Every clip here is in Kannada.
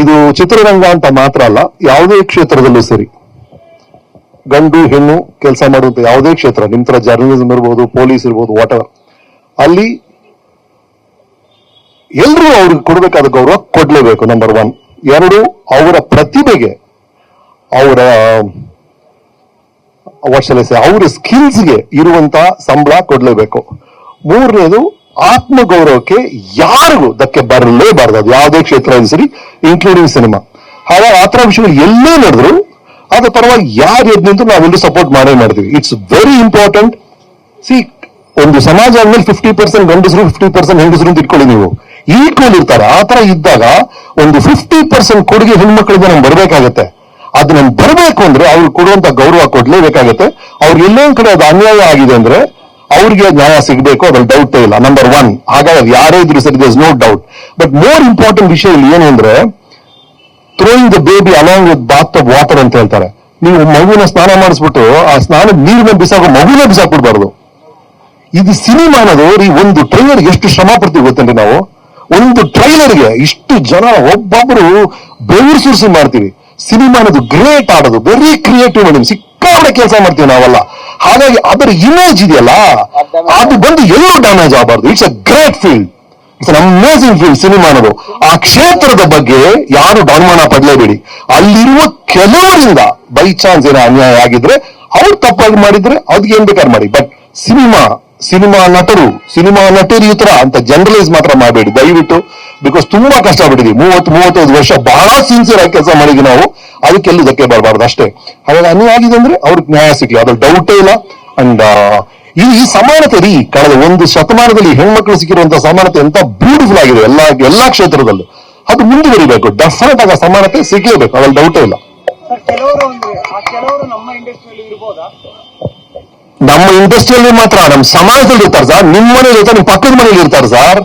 ಇದು ಚಿತ್ರರಂಗ ಅಂತ ಮಾತ್ರ ಅಲ್ಲ, ಯಾವುದೇ ಕ್ಷೇತ್ರದಲ್ಲೂ ಸರಿ. ಗಂಡು, ಹೆಣ್ಣು ಕೆಲಸ ಮಾಡುವಂತ ಯಾವುದೇ ಕ್ಷೇತ್ರ, ನಿಮ್ ತರ ಜರ್ನಲಿಸಂ ಇರ್ಬೋದು ಪೊಲೀಸ್ ಇರ್ಬೋದು ವಾಟರ್ ಅಲ್ಲಿ ಎಲ್ಲರೂ ಅವ್ರಿಗೆ ಕೊಡಬೇಕಾದ ಗೌರವ ಕೊಡ್ಲೇಬೇಕು ನಂಬರ್ ಒನ್ ಎರಡು, ಅವರ ಪ್ರತಿಭೆಗೆ ಅವರ ವರ್ಷ ಅವರ ಸ್ಕಿಲ್ಸ್ಗೆ ಇರುವಂತ ಸಂಬಳ ಕೊಡ್ಲೇಬೇಕು. ಮೂರನೇದು ಆತ್ಮಗೌರವಕ್ಕೆ ಯಾರಿಗೂ ಧಕ್ಕೆ ಬರಲೇಬಾರದು. ಅದು ಯಾವುದೇ ಕ್ಷೇತ್ರ ಸರಿ ಇನ್ಕ್ಲೂಡಿಂಗ್ ಸಿನಿಮಾ ಹಾಗಾಗಿ ಆ ಥರ ವಿಷಯಗಳು ಎಲ್ಲೇ ನಡೆದ್ರು ಅದ್ರ ಪರವಾಗಿ ಯಾರು ಎದ್ ನಿಂತು ನಾವೆಲ್ಲರೂ ಸಪೋರ್ಟ್ ಮಾಡೇ ಮಾಡ್ತೀವಿ. ಇಟ್ಸ್ ವೆರಿ ಇಂಪಾರ್ಟೆಂಟ್ ಸಿ ಒಂದು ಸಮಾಜ ಆದ್ಮೇಲೆ ಫಿಫ್ಟಿ ಪರ್ಸೆಂಟ್ ಗಂಡಸರು ಫಿಫ್ಟಿ ಪರ್ಸೆಂಟ್ ಹೆಂಗಸರು ಅಂತ ಇಟ್ಕೊಳ್ಳಿ ನೀವು. ಈಕ್ವಲ್ ಇರ್ತಾರೆ. ಆ ಇದ್ದಾಗ ಒಂದು ಫಿಫ್ಟಿ ಪರ್ಸೆಂಟ್ ಕೊಡುಗೆ ಹೆಣ್ಮಕ್ಳಿಗೆ ನಮ್ಗೆ ಬರಬೇಕಾಗತ್ತೆ. ಅದು ನಮ್ಗೆ ಬರಬೇಕು ಅಂದ್ರೆ ಅವ್ರು ಕೊಡುವಂತ ಗೌರವ ಕೊಡ್ಲೇಬೇಕಾಗತ್ತೆ. ಅವ್ರಿಗೆ ಎಲ್ಲೊಂದ್ ಕಡೆ ಅದು ಅನ್ಯಾಯ ಆಗಿದೆ ಅಂದ್ರೆ ಅವ್ರಿಗೆ ನ್ಯಾಯ ಸಿಗಬೇಕು, ಅದ್ರಲ್ಲಿ ಡೌಟ್ ಇಲ್ಲ ನಂಬರ್ ಒನ್ ಹಾಗಾಗಿ ಯಾರೇ ಇದ್ರು ಸರಿ thus no doubt but more important ವಿಷಯ ಇಲ್ಲಿ ಏನು ಅಂದ್ರೆ throwing the baby along with bath of water ಅಂತ ಹೇಳ್ತಾರೆ. ನೀವು ಮಗುವಿನ ಸ್ನಾನ ಮಾಡಿಸ್ಬಿಟ್ಟು, ಆ ಸ್ನಾನದ ನೀರಿನ ಬಿಸಾಕೋ ಮಗುನ ಬಿಸಾಕ್ಬಿಡ್ಬಾರ್ದು. ಇದು ಸಿನಿಮಾ ಅನ್ನೋದು ರೀ ಒಂದು ಟ್ರೈಲರ್ ಎಷ್ಟು ಶ್ರಮ ಪಡ್ತೀವಿ ಗೊತ್ತೇನ್ರಿ ನಾವು? ಒಂದು ಟ್ರೈಲರ್ಗೆ ಇಷ್ಟು ಜನ ಒಬ್ಬೊಬ್ಬರು ಬೆವರು ಸುರಿಸಿ ಮಾಡ್ತೀವಿ. ಸಿನಿಮಾ ಅನ್ನೋದು ಗ್ರೇಟ್ ಆಡೋದು ವೆರಿ ಕ್ರಿಯೇಟಿವ್ ಮೇಡಮ್ ಸಿಕ್ಕಾಪಟ್ಟೆ ಕೆಲಸ ಮಾಡ್ತೀವಿ ನಾವೆಲ್ಲ. ಹಾಗಾಗಿ ಅದರ ಇಮೇಜ್ ಇದೆಯಲ್ಲ ಅದು ಬಂದು ಎಲ್ಲೂ ಡ್ಯಾಮೇಜ್ ಆಗಬಾರ್ದು. It's a great field it's amazing field cinema ಅನ್ನೋದು. ಆ ಕ್ಷೇತ್ರದ ಬಗ್ಗೆ ಯಾರು ಡಾನ್ಮಾನ ಪಡಲೇಬೇಡಿ. ಅಲ್ಲಿರುವ ಕೆಲವರಿಂದ ಬೈ ಚಾನ್ಸ್ ಏನೋ ಅನ್ಯಾಯ ಆಗಿದ್ರೆ ಅವ್ರು ತಪ್ಪಾಗಿ ಮಾಡಿದ್ರೆ ಅದಕ್ಕೆ ಏನ್ ಬೇಕಾದ್ರೆ ಮಾಡಿ. ಬಟ್ ಸಿನಿಮಾ ಸಿನಿಮಾ ನಟರು ಸಿನಿಮಾ ನಟರು ಈ ತರ ಅಂತ ಜನರಲೈಸ್ ಮಾತ್ರ ಮಾಡಬೇಡಿ, ದಯವಿಟ್ಟು. ಬಿಕಾಸ್ ತುಂಬಾ ಕಷ್ಟ ಬಿಟ್ಟಿದ್ವಿ ಮೂವತ್ತು, ಮೂವತ್ತೈದು ವರ್ಷ ಬಹಳ ಸಿನ್ಸಿಯರ್ ಆಗಿ ಕೆಲಸ ಮಾಡಿದ್ವಿ ನಾವು. ಅದಕ್ಕೆಲ್ಲೂ ಧಕ್ಕೆ ಬರಬಾರ್ದು ಅಷ್ಟೇ. ಹಾಗಾಗಿ ಅನ್ಯಾಯ ಆಗಿದೆ ಅಂದ್ರೆ ಅವ್ರಿಗೆ ನ್ಯಾಯ ಸಿಗ್ಲಿ. ಅದ್ರ ಡೌಟೇ ಇಲ್ಲ. ಅಂಡ್ ಈ ಸಮಾನತೆ ರೀ, ಕಳೆದ ಒಂದು ಶತಮಾನದಲ್ಲಿ ಹೆಣ್ಮಕ್ಳು ಸಿಕ್ಕಿರುವಂತಹ ಸಮಾನತೆ ಎಂತ ಬ್ಯೂಟಿಫುಲ್ ಆಗಿದೆ ಎಲ್ಲಾ ಎಲ್ಲಾ ಕ್ಷೇತ್ರದಲ್ಲೂ. ಅದು ಮುಂದುವರಿಬೇಕು. ಡೆಫಿನೆಟ್ ಆಗ ಸಮಾನತೆ ಸಿಗಲೇಬೇಕು. ಅದ್ರಲ್ಲಿ ಡೌಟೇ ಇಲ್ಲ. ಕೆಲವರು ನಮ್ಮ ಇಂಡಸ್ಟ್ರಿಯಲ್ಲಿ ಇರ್ಬೋದಾ? ನಮ್ಮ ಇಂಡಸ್ಟ್ರಿಯಲ್ಲಿ ಮಾತ್ರ, ನಮ್ಮ ಸಮಾಜದಲ್ಲಿ ಇರ್ತಾರೆ ಸರ್ ನಿಮ್ಮ ಮನೇಲಿ ಇರ್ತಾರೆ, ನಿಮ್ಮ ಪಕ್ಕದ ಮನೇಲಿ ಇರ್ತಾರೆ ಸರ್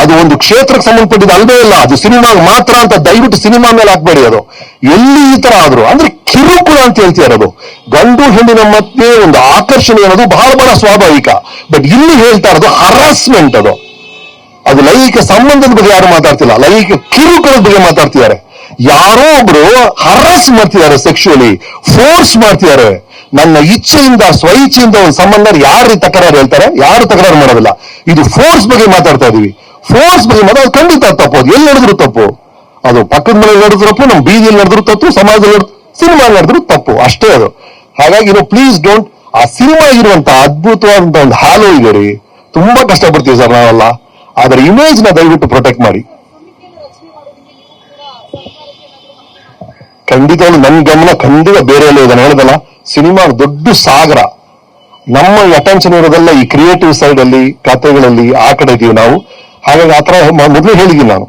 ಅದು ಒಂದು ಕ್ಷೇತ್ರಕ್ಕೆ ಸಂಬಂಧಪಟ್ಟಿದ್ದು ಅಲ್ಲವೇ ಇಲ್ಲ. ಅದು ಸಿನಿಮಾಗೆ ಮಾತ್ರ ಅಂತ ದಯವಿಟ್ಟು ಸಿನಿಮಾ ಮೇಲೆ ಹಾಕ್ಬೇಡಿ ಅದು. ಎಲ್ಲಿ ಈ ತರ ಆದ್ರು, ಅಂದ್ರೆ ಕಿರುಕುಳ ಅಂತ ಹೇಳ್ತಿದ್ದಾರೆ ಅದು ಗಂಡು ಹೆಣ್ಣಿನ ಮಧ್ಯೆ ಒಂದು ಆಕರ್ಷಣೆ ಅನ್ನೋದು ಬಹಳ ಬಹಳ ಸ್ವಾಭಾವಿಕ. ಬಟ್ ಇಲ್ಲಿ ಹೇಳ್ತಾ ಇರೋದು ಹರಾಸ್ಮೆಂಟ್ ಅದು. ಅದು ಲೈಂಗಿಕ ಸಂಬಂಧದ ಬಗ್ಗೆ ಯಾರು ಮಾತಾಡ್ತಿಲ್ಲ. ಲೈಂಗಿಕ ಕಿರುಕುಳದ ಬಗ್ಗೆ ಮಾತಾಡ್ತಿದ್ದಾರೆ. ಯಾರೋ ಒಬ್ರು ಹರಾಸ್ ಮಾಡ್ತಿದ್ದಾರೆ ಸೆಕ್ಷುಯಲಿ ಫೋರ್ಸ್ ಮಾಡ್ತಿದ್ದಾರೆ. ನನ್ನ ಇಚ್ಛೆಯಿಂದ ಸ್ವ ಇಚ್ಛೆಯಿಂದ ಒಂದು ಸಂಬಂಧ ಯಾರು ತಕರಾರು ಹೇಳ್ತಾರೆ? ಯಾರು ತಕರಾರು ಮಾಡೋದಿಲ್ಲ. ಇದು ಫೋರ್ಸ್ ಬಗ್ಗೆ ಮಾತಾಡ್ತಾ ಇದೀವಿ. ಫೋರ್ಸ್ ಬಗ್ಗೆ ಮಾತಾಡೋದು ಖಂಡಿತ ತಪ್ಪು. ಅದು ಎಲ್ಲಿ ನಡೆದ್ರು ತಪ್ಪು. ಅದು ಪಕ್ಕದ ಮನೆ ನಡೆದ್ರು ತಪ್ಪು, ನಮ್ಮ ಬೀದಿಯಲ್ಲಿ ನಡೆದ್ರು ತಪ್ಪು, ಸಮಾಜದಲ್ಲಿ ಸಿನಿಮಾ ನಡೆದ್ರು ತಪ್ಪು. ಅಷ್ಟೇ ಅದು. ಹಾಗಾಗಿ ನೋ ಪ್ಲೀಸ್ ಡೋಂಟ್ ಆ ಸಿನಿಮಾ ಇರುವಂತ ಅದ್ಭುತವಾದಂತ ಒಂದು ಹಾಲು ಇದೆ ರೀ. ತುಂಬಾ ಕಷ್ಟಪಡ್ತೀವಿ ಸರ್ ನಾವೆಲ್ಲ. ಅದರ ಇಮೇಜ್ನ ದಯವಿಟ್ಟು ಪ್ರೊಟೆಕ್ಟ್ ಮಾಡಿ. ಖಂಡಿತವಾಗ್ಲೂ ನನ್ನ ಗಮನ ಖಂಡಿತ ಬೇರೆ ಎಲ್ಲ ಹೇಳ್ದಲ್ಲ ಸಿನಿಮಾ ದೊಡ್ಡ ಸಾಗರ. ನಮ್ಮ ಅಟೆನ್ಷನ್ ಇರೋದೆಲ್ಲ ಈ ಕ್ರಿಯೇಟಿವ್ ಸೈಡ್ ಅಲ್ಲಿ, ಕಥೆಗಳಲ್ಲಿ ಆ ಕಡೆ ಇದೀವಿ ನಾವು. ಹಾಗಾಗಿ ಆತರ ಮೊದಲು ಹೇಳಿದ್ದೀನಿ ನಾನು.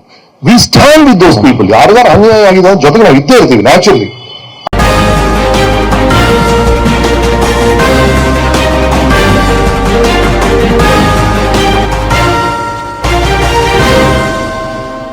We stand with those people ಯಾರ್ಯಾರು ಅನ್ಯಾಯ ಆಗಿದೆ ಜೊತೆಗೆ ನಾವು ಇದ್ದೇ ಇರ್ತೀವಿ ನ್ಯಾಚುರಲಿ